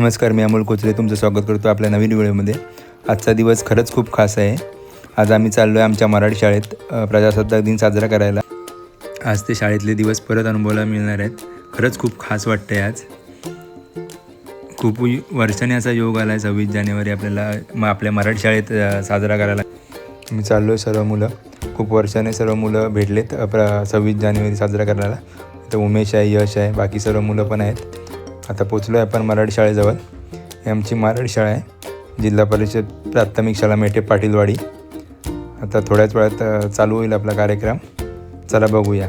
नमस्कार मी अमोल कोचरे तुमचं स्वागत करतो आपल्या नवीन वेळेमध्ये आजचा दिवस खरंच खूप खास आहे. आज आम्ही चाललो आहे आमच्या मराठी शाळेत प्रजासत्ताक दिन साजरा करायला. आज ते शाळेतले दिवस परत अनुभवायला मिळणार आहेत. खरंच खूप खास वाटतं आहे आज. खूप वर्षाने असा योग आला आहे सव्वीस जानेवारी आपल्याला मग आपल्या मराठी शाळेत साजरा करायला. मी चाललो आहे सर्व मुलं. खूप वर्षाने सर्व मुलं भेटलेत प्र सव्वीस जानेवारी साजरा करायला. तर उमेश आहे यश आहे बाकी सर्व मुलं पण आहेत. आता पोचलो आहे आपण मराठी शाळेजवळ. ही आमची मराठी शाळा आहे. जिल्हा परिषद प्राथमिक शाळा मेटे पाटीलवाडी. आता थोड्याच वेळात चालू होईल आपला कार्यक्रम. चला बघूया.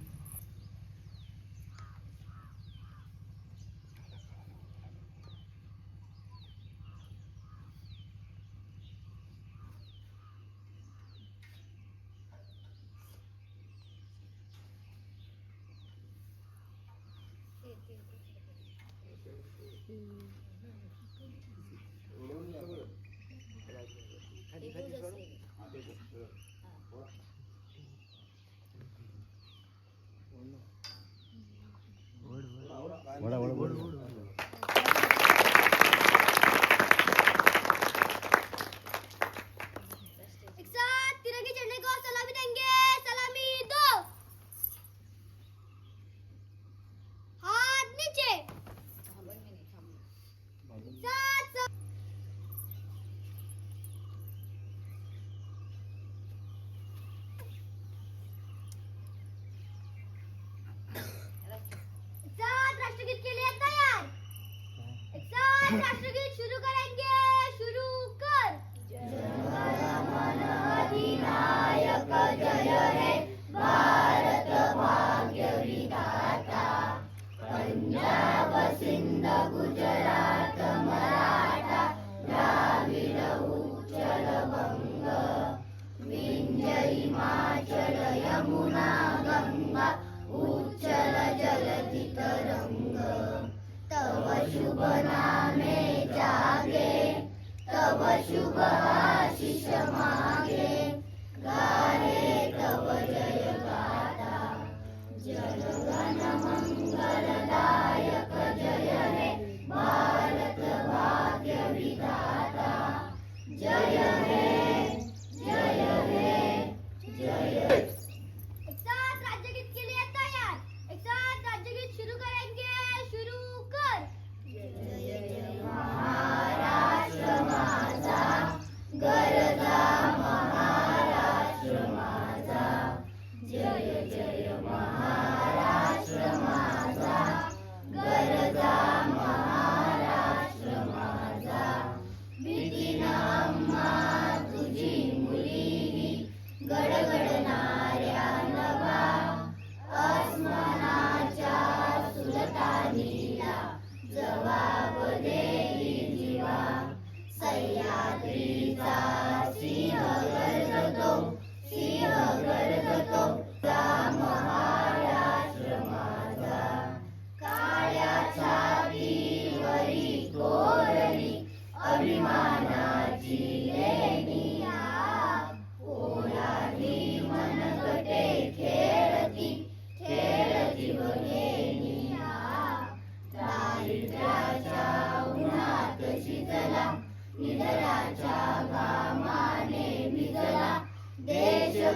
एक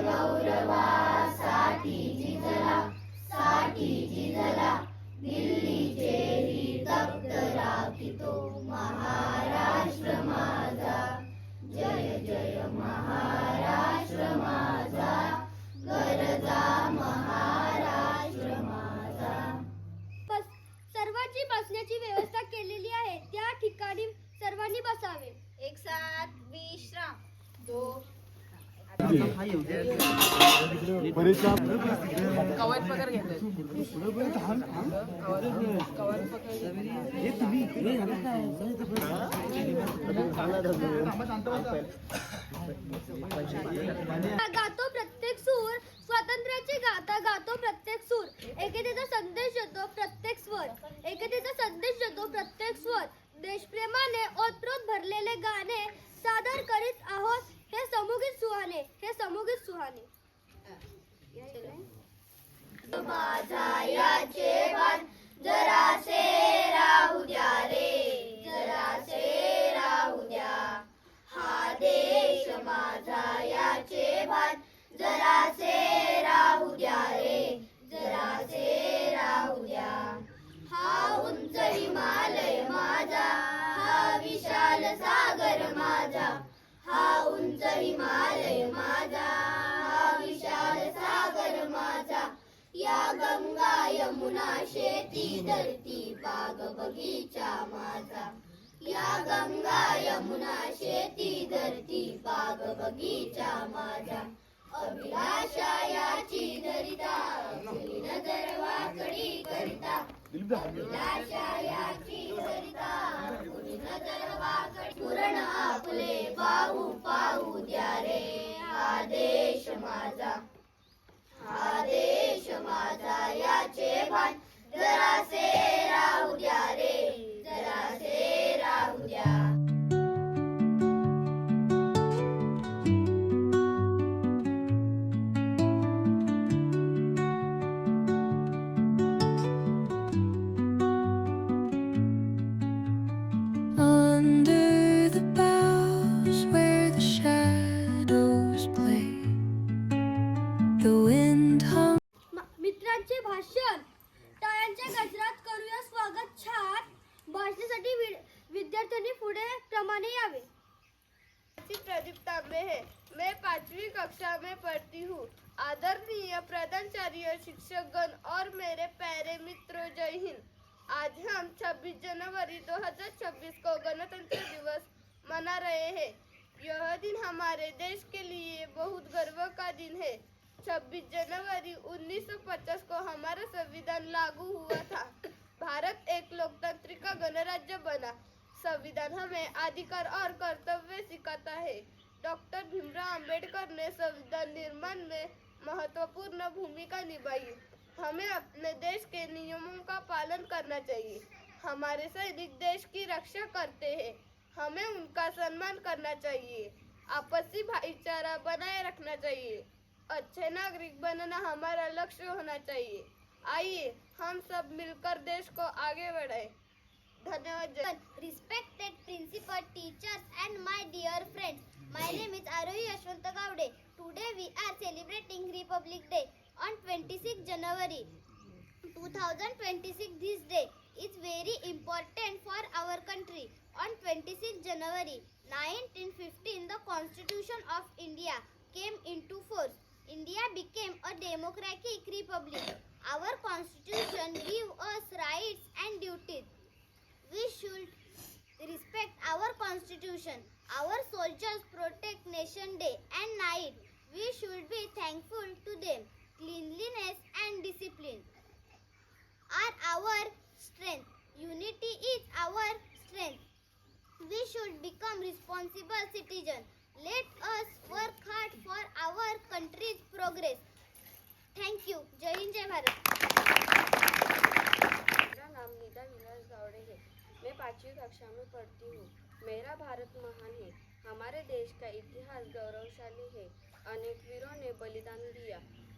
गौरवासाठी. गातो प्रत्येक सूर स्वातंत्र्याची गाथा गातो प्रत्येक सूर. एकतेचा संदेश देतो प्रत्येक स्वर. एकतेचा संदेश देतो प्रत्येक स्वर. देशप्रेमाने ओतप्रोत भरलेले गाणे सादर करीत आहोत हे समुगीत सुहाने हे समुगीत सुहाने. माझा याचे भान जरासे राहू द्या रे जरासे यमुना शेती धरती बाग बगीचा माझा. अभिलाषा याची धरिता खुली नजर वाकडी करिता. अभिलाषा याची धरिता खुली नजर वाकडी पूर्ण आपले पाहू पाहू द्या रे आदेश माझा. आदेश माझा याचे भान जरासे राहू द्या रे. का दिन है। 26 जनवरी 1950 को हमारा संविधान लागू हुआ था। भारत एक लोकतांत्रिक गणराज्य बना। संविधान हमें अधिकार और कर्तव्य सिखाता है। डॉक्टर भीमराव अंबेडकर ने संविधान निर्माण में महत्वपूर्ण भूमिका निभाई। हमें अपने देश के नियमों का पालन करना चाहिए। हमारे सैनिक देश की रक्षा करते हैं। हमें उनका सम्मान करना चाहिए। आपसी भाईचारा बनाए रखना चाहिए। अच्छे नागरिक बनना हमारा लक्ष्य होना चाहिए। आइए हम सब मिलकर देश को आगे बढ़ाए। धन्यवाद respected principal teachers and my dear friends my name is Aarohi Yashwant Gawade today we are celebrating Republic Day on 26 January 2026 this day is very important for our country on 26 January 1915, the Constitution of India came into force. India became a democratic republic. Our constitution gives us rights and duties. We should respect our constitution. Our soldiers protect nation day and night. We should be thankful to them. Cleanliness and discipline are our strength. Unity is our strength. We should become responsible citizens. Let us work hard for our country's progress. Thank you. जय हिंद जय भारत मेरा नाम नीता विलास गावड़े है। मैं पांचवी कक्षा में पढ़ती हूँ। मेरा भारत महान है। हमारे देश का इतिहास गौरवशाली है। अनेक वीरों ने बलिदान दिया।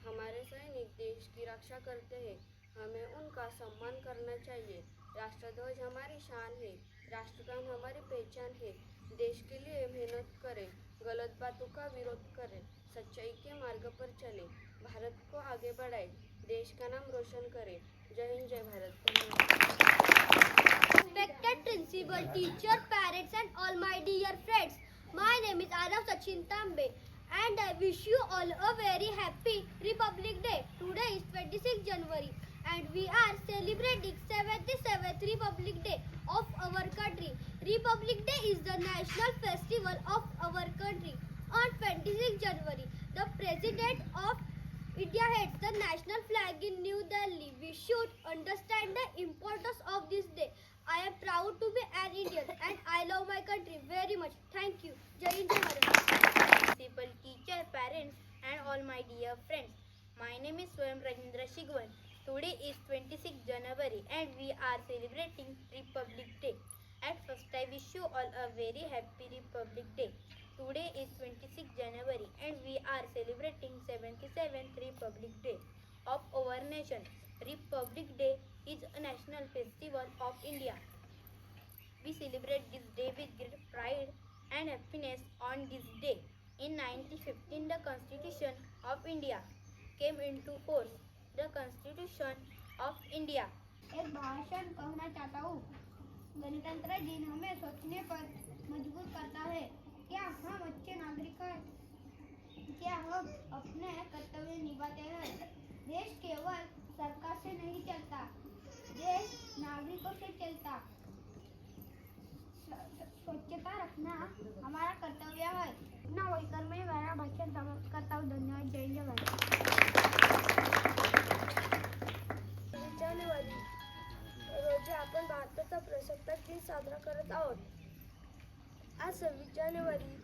हमारे सैनिक देश की रक्षा करते हैं। हमें उनका सम्मान करना चाहिए। राष्ट्रध्वज हमारी शान है, राष्ट्रगान हमारी पहचान है। देश के लिए मेहनत करे, गलत बातों का विरोध करें, सच्चाई के मार्ग पर चले, भारत को आगे बढ़ाए, देश का नाम रोशन करें। जय हिंद, जय Bharat. Principal teacher parents and all my dear friends my name is Aadav Sachin Tambe and I wish you all a very happy Republic Day today is twenty six January and we are celebrating 77th Republic Day of our country. Republic Day is the national festival of our country. On 26 January, the President of India heads the national flag in New Delhi. We should understand the importance of this day. I am proud to be an Indian and I love my country very much. Thank you. Jai Hind, principal, teacher, parents, and all my dear friends. My name is Swayam Rajendra Shigwan. Today is 26 January and we are celebrating Republic Day. At first, I wish you all a very happy Republic Day. Today is 26 January and we are celebrating 77th Republic Day of our nation. Republic Day is a national festival of India. We celebrate this day with great pride and happiness on this day. In 1915, the Constitution of India came into force. The Constitution of India. एक भाषण कहना चाहता हूँ। गणतंत्र दिन हमें सोचने पर मजबूर करता है। क्या हम अच्छे नागरिक हैं? क्या हम अपने कर्तव्य निभाते हैं? देश केवल सरकार से नहीं चलता, देश नागरिकों से चलता। स्व- स्व- स्वच्छता रखना हमारा कर्तव्य है। ना होकर मैं मेरा भाषण करता हूँ। धन्यवाद, जय जय रोजी आपण भारताचा प्रजासत्ताक दिन साजरा करत आहोत. आज सव्वीस जानेवारी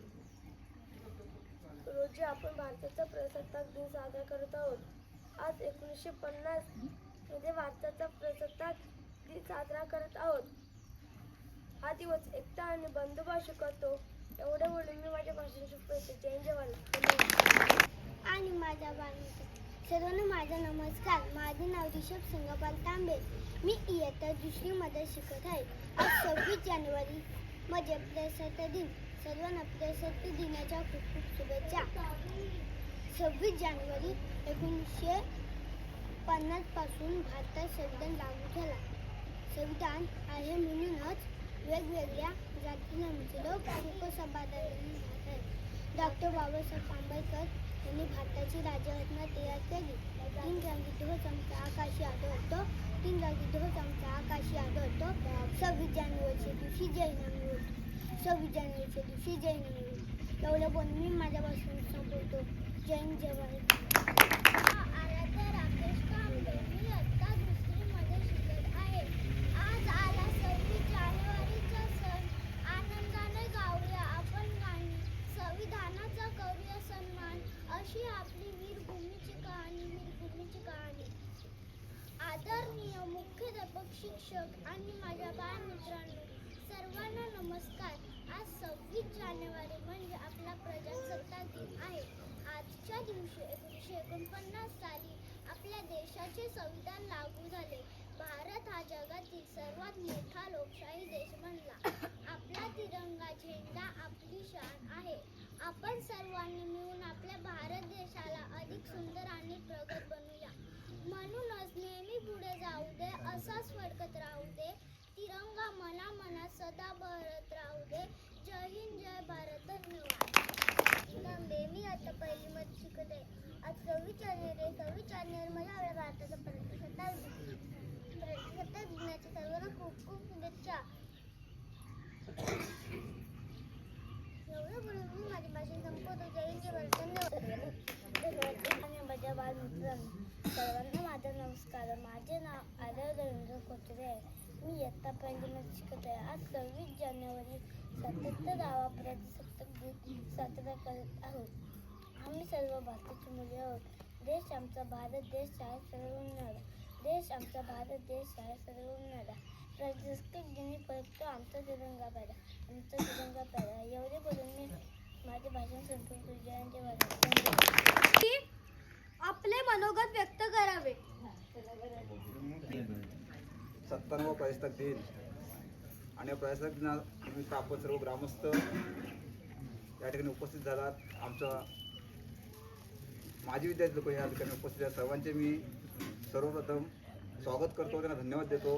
रोजी आपण भारताचा प्रजासत्ताक दिन साजरा करत आहोत. आज एकोणीसशे पन्नासमध्ये भारताचा प्रजासत्ताक दिन साजरा करत आहोत. हा दिवस एकता आणि बंधुभाव शिकवतो एवढे बोलून मी माझ्या भाषेची शिकवते जय जवान. आणि माझ्या बाळांचा सर्वांना माझा नमस्कार. माझे नाव ऋषभ संगपाल तांबे. मी इयत्ता दुसरीमध्ये शिकत आहे. आज सव्वीस जानेवारी म्हणजे माझे प्रसाद दिन. सर्वांना प्रसाद दिनाच्या खूप खूप शुभेच्छा. सव्वीस जानेवारी एकोणीसशे पन्नासपासून भारतात संविधान लागू झाला. संविधान आहे म्हणूनच वेगवेगळ्या जातीधर्माचे लोक लोकसभा आहेत. डॉक्टर बाबासाहेब आंबेडकर त्यांनी भारताची राज्यघटना तयार केली. तीन रंगी ध्वज आमचा आकाशी आढळतो. तीन रंगी ध्वज आमचा आकाशी आढळतो. सव्वीस जानेवारीच्या दिवशी जय होती सव्वीस जानेवारीच्या दिवशी जय होती एवढं बोलून मी माझ्यापासून संपवतो. जैन हिंद, जय भारत आराध्य राकेश कांबळे मी आता दुसरीमध्ये शिकत आहे आज आला सव्वीस जानेवारीचा सण आनंदाने गाऊया आपण गाणी संविधानाचा करूया सन्मान अशी आपली वीरभूमीची कहाणी वीरभूमीची कहाणी आदरणीय मुख्याध्यापक शिक्षक आणि माझ्या बालमित्रांनो सर्वांना नमस्कार. आज सव्वीस जानेवारी म्हणजे आपला प्रजासत्ताक दिन आहे. आजच्या दिवशी एकोणीसशे एकोणपन्नास साली आपल्या देशाचे संविधान लागू झाले. भारत हा जगातील सर्वात मोठा लोकशाही देश बनला. आपला तिरंगा झेंडा आपली शान आहे. आपण सर्वांनी मिळून आपल्या भारत देशाला अधिक सुंदर आणि प्रगत बनवूया. म्हणूनच नेहमी पुढे जाऊ दे असाच फडकत राहू दे. तिरंगा मना मनात सदा बहरत राहू दे. जय हिंद जय भारत धन्यवाद. मी आता पहिली मत शिकत. आहे आज सव्वीस जानेवारी सव्वीस जानेवारी मला आपल्या भारताचा प्रजासत्ताक दिन प्रजासत्ताक दिनाच्या सर्वांना खूप खूप शुभेच्छा एवढं बोलून मी माझी भाषण संपवतो जय हिंद जय भारत धन्यवाद आणि माझ्या बालमित्रांनो सर्वांना माझा नमस्कार माझे नाव आदर रवींद्र कोचरे आहे मी इयत्ता पहिलीमध्ये शिकत आहे आज सव्वीस जानेवारी सत्याहत्तरावा प्रजासत्ताक दिन साजरा करत आहोत आम्ही सर्व भारताची मुले आहोत देश आमचा भारत देश आहे सर्वनारा देश आमचा भारत देश आहे सर्वनारा प्रजासत्ताक दिनी फक्त आमचा तिरंगा पाहिला आमचा तिरंगा पाहिला एवढे बोलून मी माझे भाषण संपवतो जयंती आपले मनोगत व्यक्त करावे. सत्तावन्न प्रजासत्ताक दिन आणि या प्रजासत्ताक निमित्त आपण सर्व ग्रामस्थ या ठिकाणी उपस्थित झालात. आमचा माजी विद्यार्थी लोक या ठिकाणी उपस्थित आहेत सर्वांचे मी सर्वप्रथम स्वागत करतो त्यांना धन्यवाद देतो.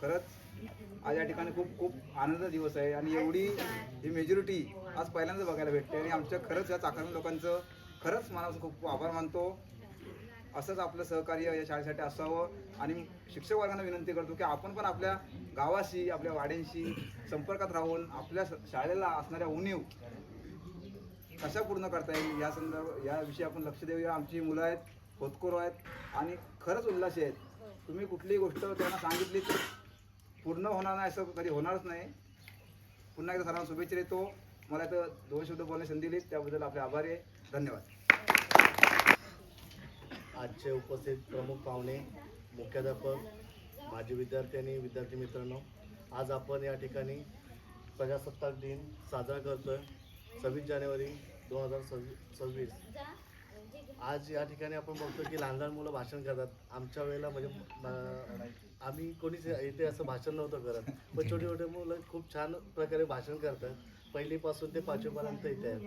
खरंच आज या ठिकाणी खूप खूप आनंद दिवस आहे आणि एवढी ही मेजॉरिटी आज पहिल्यांदा बघायला भेटते आणि आमच्या खरंच या चाकरणी लोकांचं खरंच मनापासून खूप आभार मानतो. असंच आपलं सहकार्य या शाळेसाठी असावं. आणि शिक्षक वर्गांना विनंती करतो की आपण पण आपल्या गावाशी आपल्या वाड्यांशी संपर्कात राहून आपल्या शाळेला असणाऱ्या उणीव कशा पूर्ण करता येईल या संदर्भ याविषयी आपण लक्ष देऊया. आमची मुलं आहेत होतकोर आहेत आणि खरंच उल्हासी आहेत. तुम्ही कुठलीही गोष्ट त्यांना सांगितली तर पूर्ण होणार नाही असं कधी होणारच नाही. पुन्हा एकदा सर्वांना शुभेच्छा देतो. मला इथं दोन शब्द बोलण्यास संधी दिली त्याबद्दल आपले आभार आहे. धन्यवाद. आजचे उपस्थित प्रमुख पाहुणे मुख्याध्यापक माजी विद्यार्थी आणि विद्यार्थी मित्रांनो आज आपण या ठिकाणी प्रजासत्ताक दिन साजरा करतोय सव्वीस जानेवारी दोन हजार सव्वी सव्वीस. आज या ठिकाणी आपण बघतो की लहान लहान मुलं भाषण करतात. आमच्या वेळेला म्हणजे आम्ही कोणीच इथे असं भाषण नव्हतं करत. पण छोटे छोटे मुलं खूप छान प्रकारे भाषण करतात. पहिलीपासून ते पाचवीपर्यंत इथे आहेत.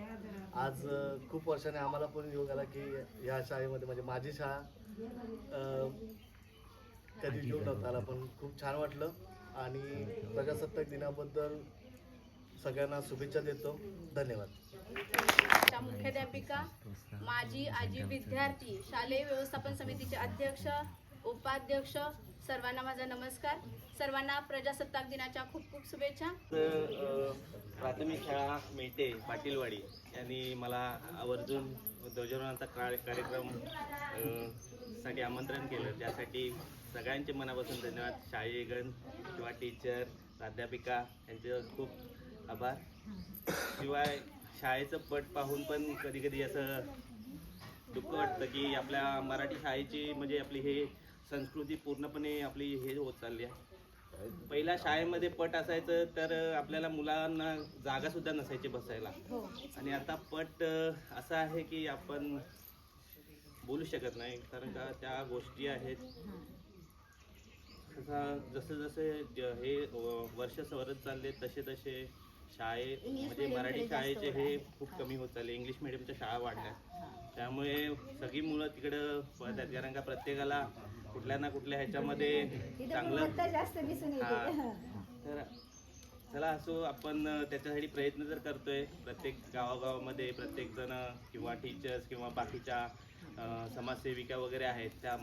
आज खूप वर्षाने आम्हाला पण योग आला की ह्या शाळेमध्ये म्हणजे माझी शाळा कधी जीव नव्हता आला पण खूप छान वाटलं. आणि प्रजासत्ताक दिनाबद्दल सगळ्यांना शुभेच्छा देतो. धन्यवाद. मुख्याध्यापिका माजी आजी विद्यार्थी शालेय व्यवस्थापन समितीचे अध्यक्ष उपाध्यक्ष सर्वांना माझा नमस्कार. सर्वांना प्रजासत्ताक दिनाच्या खूप खूप शुभेच्छा. प्राथमिक शाळा मेटे पाटीलवाडी. यांनी मला आवर्जून ध्वजारोहणाचा कार्य कार्यक्रमसाठी आमंत्रण केलं. त्यासाठी सगळ्यांचे मनापासून धन्यवाद. शाळेगण किंवा टीचर प्राध्यापिका यांचे खूप आभार. शिवाय शाळेचं पट पाहून पण कधी कधी असं दुःख वाटतं की आपल्या मराठी शाळेची म्हणजे आपली हे संस्कृती पूर्णपणे आपली हे होत चालली आहे. पहिल्या शाळेमध्ये पट असायचं तर आपल्याला मुलांना जागा सुद्धा नसायची बसायला. आणि आता पट असा आहे की आपण बोलू शकत नाही कारण का त्या गोष्टी आहेत. तसा जसं जसे ज- हे वर्ष सरत चालले तसे तसे शाळे म्हणजे मराठी शाळेचे हे खूप कमी होत चालले इंग्लिश मिडियमच्या शाळा वाढल्या. त्यामुळे सगळी मुलं तिकडं पळत आहेत कारण का प्रत्येकाला कुठल्या ना कुठल्या ह्याच्यामध्ये चांगलं हा. तर चला असो आपण त्याच्यासाठी प्रयत्न तर करतोय. प्रत्येक गावागावामध्ये प्रत्येक जण किंवा टीचर्स किंवा बाकीच्या समाजसेविका वगैरे आहेत त्या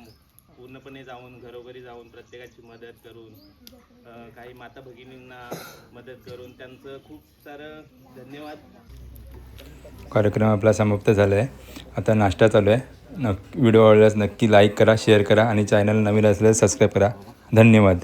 पूर्णपणे जाऊन घरोघरी जाऊन प्रत्येकाची मदत करून काही माता भगिनींना मदत करून त्यांचं खूप सारं धन्यवाद. कार्यक्रम आपला समाप्त झाला आहे आता नाश्ता चालू आहे. नक्की व्हिडिओ आवडल्यास नक्की लाईक करा शेअर करा आणि चॅनल नवीन असल्यास सबस्क्राईब करा. धन्यवाद.